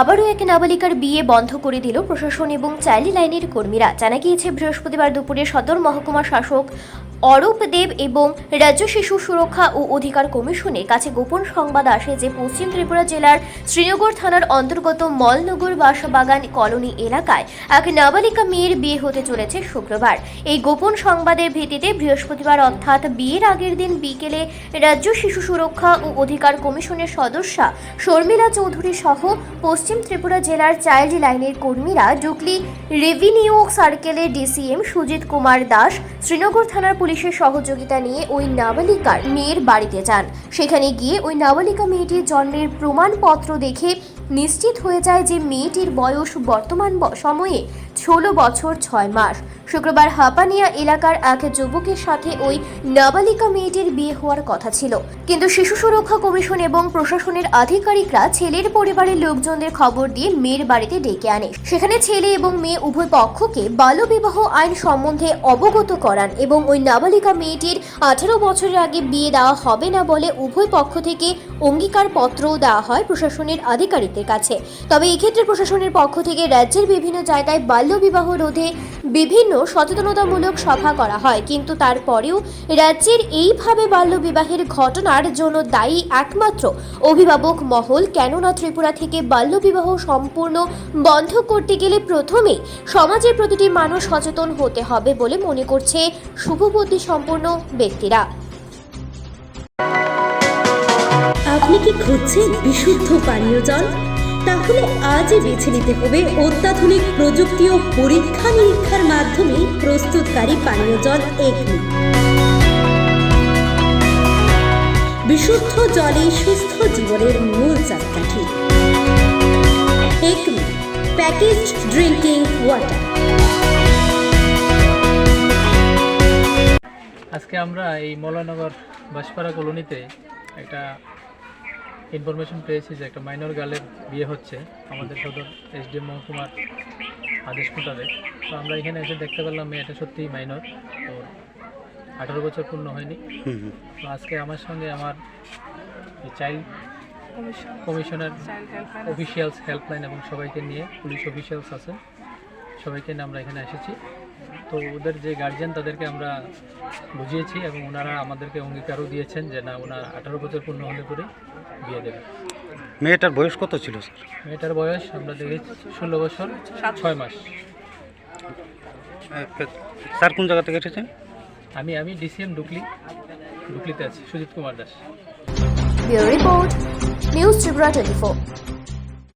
আবারও এক নাবালিকার বিয়ে বন্ধ করে দিল প্রশাসন এবং চাইল্ড লাইনের কর্মীরা। জানা গিয়েছে, বৃহস্পতিবার দুপুরে সদর মহকুমা শাসক অরূপ দেব এবং রাজ্য শিশু সুরক্ষা ও অধিকার কমিশনের কাছে গোপন সংবাদ আসে যে পশ্চিম ত্রিপুরা জেলার শ্রীনগর থানার অন্তর্গত মলনগর বাসবাগান কলোনি এলাকায় এক নাবালিকা মেয়ের বিয়ে হতে চলেছে শুক্রবার। এই গোপন সংবাদের ভিত্তিতে বৃহস্পতিবার অর্থাৎ বিয়ের আগের দিন বিকেলে রাজ্য শিশু সুরক্ষা ও অধিকার কমিশনের সদস্যা শর্মিলা চৌধুরী সহ পশ্চিম ত্রিপুরা জেলার চাইল্ড লাইনের কর্মীরা ডুকলি রেভিনিউ সার্কেলের ডিসিএম সুজিত কুমার দাস শ্রীনগর থানার পুলিশের সহযোগিতা নিয়ে ওই নাবালিকার মেয়ের বাড়িতে যান। সেখানে গিয়ে ওই নাবালিকা মেয়েটির জন্মের প্রমাণপত্র দেখে নিশ্চিত হয়ে যায় যে মেয়েটির বয়স বর্তমান সময়ে ষোলো বছর ছয় মাস। শুক্রবার হাপানিয়া এলাকার এক যুবকের সাথে ওই নাবালিকা মেয়েটির বিয়ে হওয়ার কথা ছিল। কিন্তু শিশু সুরক্ষা কমিশন এবং প্রশাসনের আধিকারিকরা ছেলের পরিবারের লোকজনদের খবর দিয়ে মেয়ের বাড়িতে ডেকে আনে। সেখানে ছেলে এবং মেয়ে উভয় পক্ষকে বাল্যবিবাহ আইন সম্বন্ধে অবগত করান এবং ওই নাবালিকা মেয়েটির আঠারো বছরের আগে বিয়ে দেওয়া হবে না বলে উভয় পক্ষ থেকে অঙ্গীকার পত্রও দেওয়া হয় প্রশাসনের আধিকারিকদের কাছে। তবে এক্ষেত্রে প্রশাসনের পক্ষ থেকে রাজ্যের বিভিন্ন জায়গায় বাল্যবিবাহ রোধে বিভিন্ন সচেতনতামূলক সভা করা হয়, কিন্তু তারপরেও রাজ্যের এইভাবে বাল্যবিবাহের ঘটনার জন্য দায়ী একমাত্র অভিভাবক মহল। কেননা ত্রিপুরা থেকে বাল্যবিবাহ সম্পূর্ণ বন্ধ করতে গেলে প্রথমেই সমাজের প্রতিটি মানুষ সচেতন হতে হবে বলে মনে করছে শুভবুদ্ধি সম্পন্ন ব্যক্তিরা। আপনি কি খুঁজছেন বিশুদ্ধ পানীয় জল? তাহলে আজই বেছে নিতে হবে অত্যাধুনিক প্রযুক্তি ও পরীক্ষা নিরীক্ষার মাধ্যমে প্রস্তুতকারী পানীয় জল একমি বিশুদ্ধ জলে সুস্থ জীবনের মূল চাকাঠি। Acme packaged drinking water. আজকে আমরা এই মৌলানগর বাসপাড়া কলোনিতে একটা ইনফরমেশন পেয়েছি যে একটা মাইনর গার্লের বিয়ে হচ্ছে আমাদের সদর এসডিএম মহকুমার আদেশ মোতাবেক। তো আমরা এখানে এসে দেখতে পেলাম মেয়েটা সত্যিই মাইনর তো আঠারো বছর পূর্ণ হয়নি। তো আজকে আমার সঙ্গে আমার চাইল্ড কমিশনার অফিসিয়ালস হেল্পলাইন এবং সবাইকে নিয়ে পুলিশ অফিসিয়ালস আছে সবাইকে নিয়ে আমরা এখানে এসেছি। তো ওদের যে গার্জিয়ান তাদেরকে আমরা বুঝিয়েছি এবং ওনারা আমাদেরকে অঙ্গীকারও দিয়েছেন যে না ওনার আঠারো বছর পূর্ণ হলে পরে বিয়ে দেবে। মেয়েটার বয়স কত ছিল স্যার? মেয়েটার বয়স আমরা দেখেছি ষোলো বছর ছয় মাস। স্যার কোন জায়গা থেকে এসেছেন? আমি আমি ডিসিএম ডুকলি ডুকলিতে আছি Sujit Kumar Das. Report news Tripura twenty